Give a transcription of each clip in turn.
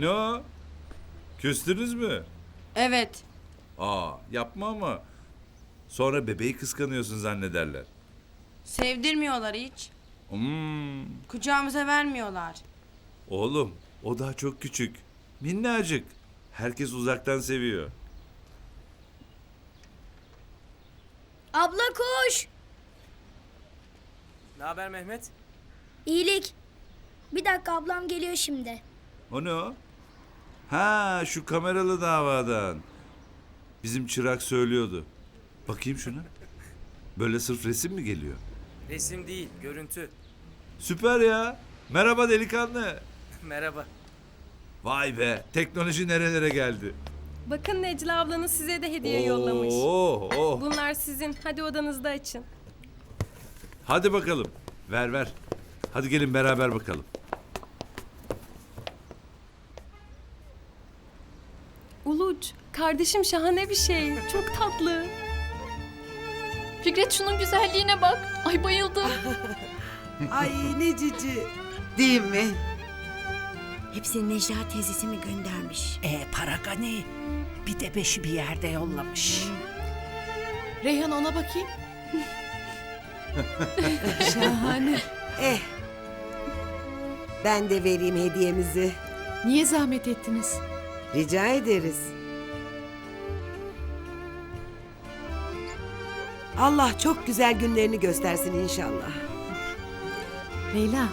Ne o? Küstünüz mü? Evet. Aa yapma ama. Sonra bebeği kıskanıyorsun zannederler. Sevdirmiyorlar hiç. Hmm, Kucağımıza vermiyorlar. oğlum o daha çok küçük. Minnacık. Herkes uzaktan seviyor. Abla koş. Ne haber Mehmet? İyilik. Bir dakika ablam geliyor şimdi. O ne o? Ha şu kameralı davadan. Bizim çırak söylüyordu. Bakayım şuna. Böyle sırf resim mi geliyor? Resim değil, görüntü. Süper ya. Merhaba delikanlı. Merhaba. Vay be teknoloji nerelere geldi. Bakın Necla ablanız size de hediye yollamış. Oo, oh. Bunlar sizin. Hadi odanızda açın. Hadi bakalım. Ver ver. Hadi gelin beraber bakalım. Kardeşim şahane bir şey. Çok tatlı. Fikret şunun güzelliğine bak. Ay bayıldım. Ay ne cici. Değil mi? Hepsini Necla teyzesi mi göndermiş? E para gani. Bir de beşi bir yerde yollamış. Reyhan ona bakayım. Şahane. Eh. Ben de vereyim hediyemizi. Niye zahmet ettiniz? Rica ederiz. Allah çok güzel günlerini göstersin inşallah. Leyla.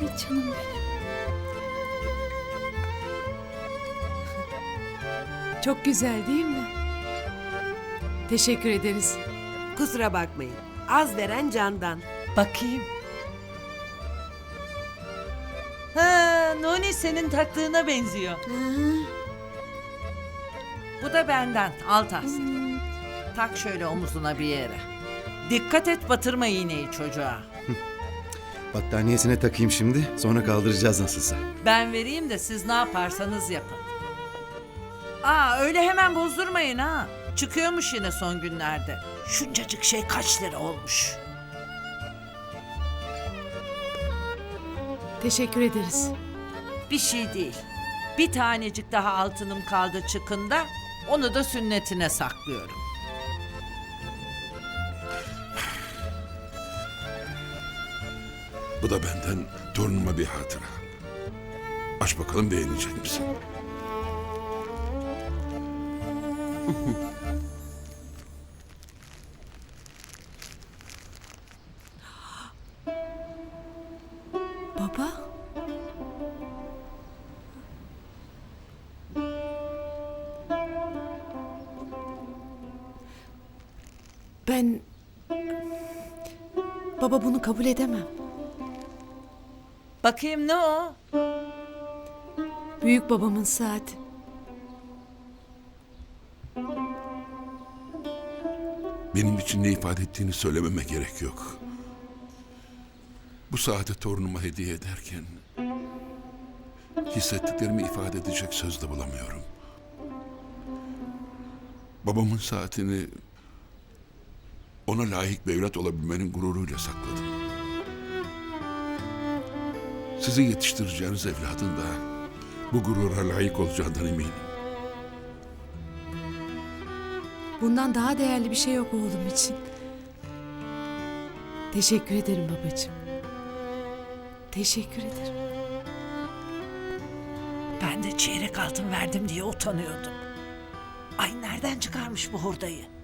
Ay canım benim. Çok güzel değil mi? Teşekkür ederiz. Kusura bakmayın. Az veren candan. Bakayım. Noni senin taktığına benziyor. Bu da benden. Al Tahsin. Tak şöyle omuzuna bir yere. Dikkat et batırma iğneyi çocuğa. Battaniyesine takayım şimdi. Sonra kaldıracağız nasılsa. Ben vereyim de siz ne yaparsanız yapın. Aa öyle hemen bozdurmayın ha. Çıkıyormuş yine son günlerde. Şuncacık şey kaç lira olmuş? Teşekkür ederiz. Bir şey değil. Bir tanecik daha altınım kaldı çıkında. Onu da sünnetine saklıyorum. Bu da benden torunuma bir hatıra. Aç bakalım beğenecek misin? Baba? Ben... Baba bunu kabul edemem. Bakayım ne o? Büyük babamın saati. Benim için ne ifade ettiğini söylememe gerek yok. Bu saati torunuma hediye ederken hissettiklerimi ifade edecek söz de bulamıyorum. Babamın saatini ona layık bir evlat olabilmenin gururuyla sakladım. Sizin yetiştireceğiniz evladın da bu gurura layık olacağından eminim. Bundan daha değerli bir şey yok oğlum için. Teşekkür ederim babacığım. Teşekkür ederim. Ben de çeyrek altın verdim diye utanıyordum. Ay nereden çıkarmış bu hurdayı?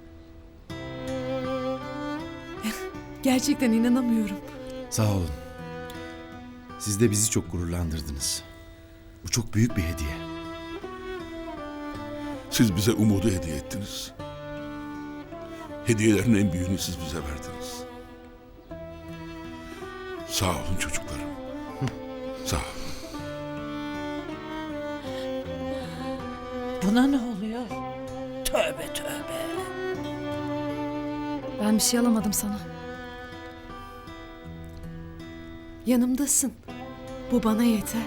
Gerçekten inanamıyorum. Sağ olun. Siz de bizi çok gururlandırdınız. Bu çok büyük bir hediye. Siz bize umudu hediye ettiniz. Hediyelerin en büyüğünü siz bize verdiniz. Sağ olun çocuklarım. Sağ olun. Buna ne oluyor? Tövbe tövbe. Ben bir şey alamadım sana. Yanımdasın. Bu bana yeter.